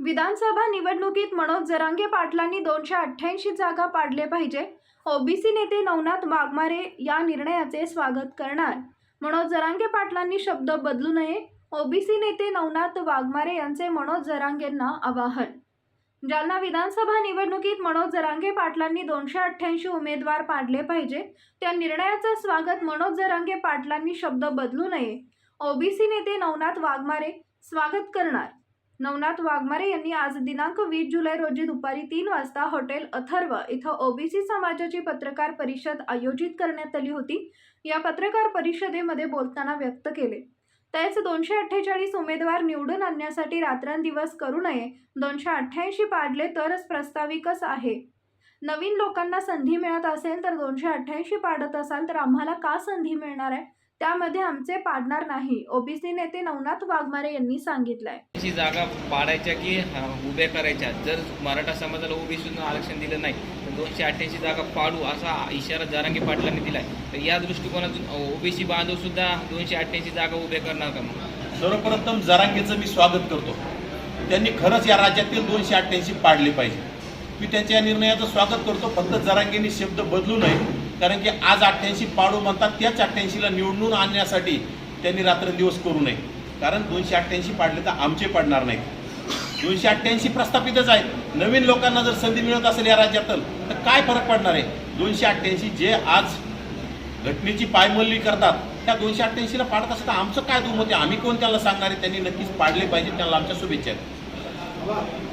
विधानसभा निवडणुकीत मनोज जरांगे पाटलांनी दोनशे अठ्ठ्याऐंशी जागा पाडले पाहिजे. ओबीसी नेते नवनाथ वाघमारे या निर्णयाचे स्वागत करणार. मनोज जरांगे पाटलांनी शब्द बदलू नये. ओबीसी नेते नवनाथ वाघमारे यांचे मनोज जरांगेंना आवाहन. जालना विधानसभा निवडणुकीत मनोज जरांगे पाटलांनी दोनशे अठ्ठ्याऐंशी उमेदवार पाडले पाहिजे. त्या निर्णयाचं स्वागत मनोज जरांगे पाटलांनी शब्द बदलू नये. ओबीसी नेते नवनाथ वाघमारे स्वागत करणार. नवनाथ वाघमारे यांनी आज दिनांक वीस जुलै रोजी दुपारी तीन वाजता हॉटेल अथर्व इथं ओबीसी समाजाची पत्रकार परिषद आयोजित करण्यात आली होती. या पत्रकार परिषदेमध्ये बोलताना व्यक्त केले. त्याच दोनशे अठ्ठेचाळीस उमेदवार निवडून आणण्यासाठी रात्रंदिवस करू नये दोनशे अठ्ठ्याऐंशी पाडले तरच प्रस्ताविकच आहे. नवीन लोकांना संधी मिळत असेल तर दोनशे अठ्ठ्याऐंशी पाडत असाल तर आम्हाला का संधी मिळणार आहे? त्यामध्ये आमचे पाडणार नाही. ओबीसी नेते नवनाथ वाघमारे यांनी सांगितलंय. ची जागा पाडायच्या की उभ्या करायच्या. जर मराठा समाजाला ओबीसीतून आरक्षण दिलं नाही तर दोनशे अठ्ठ्याऐंशी जागा पाडू असा इशारा जारांगी पाटलांनी दिलाय. तर या दृष्टिकोनातून ओबीसी बांधव सुद्धा दोनशे अठ्ठ्याऐंशी जागा उभ्या करणार का सर्वप्रथम जरांगेचं मी स्वागत करतो. त्यांनी खरंच या राज्यातील दोनशे अठ्ठ्याऐंशी पाडले पाहिजे. मी त्यांच्या या निर्णयाचं स्वागत करतो. फक्त जरांगेंनी शब्द बदलू नये. कारण की आज अठ्ठ्याऐंशी पाडू म्हणतात त्याच अठ्ठ्याऐंशीला निवडून आणण्यासाठी त्यांनी रात्रंदिवस करू नये. कारण दोनशे अठ्ठ्याऐंशी पाडले तर आमचे पडणार नाहीत. दोनशे अठ्ठ्याऐंशी प्रस्थापितच आहेत. नवीन लोकांना जर संधी मिळत असेल या राज्यातल तर काय फरक पडणार आहे? दोनशे अठ्ठ्याऐंशी जे आज घटनेची पायमल्ली करतात त्या दोनशे अठ्ठ्याऐंशीला पाडत असतात आमचं काय दुमत आहे? आम्ही कोण त्याला सांगणार आहे? त्यांनी नक्कीच पाडले पाहिजे त्यांना आमच्या शुभेच्छा आहेत.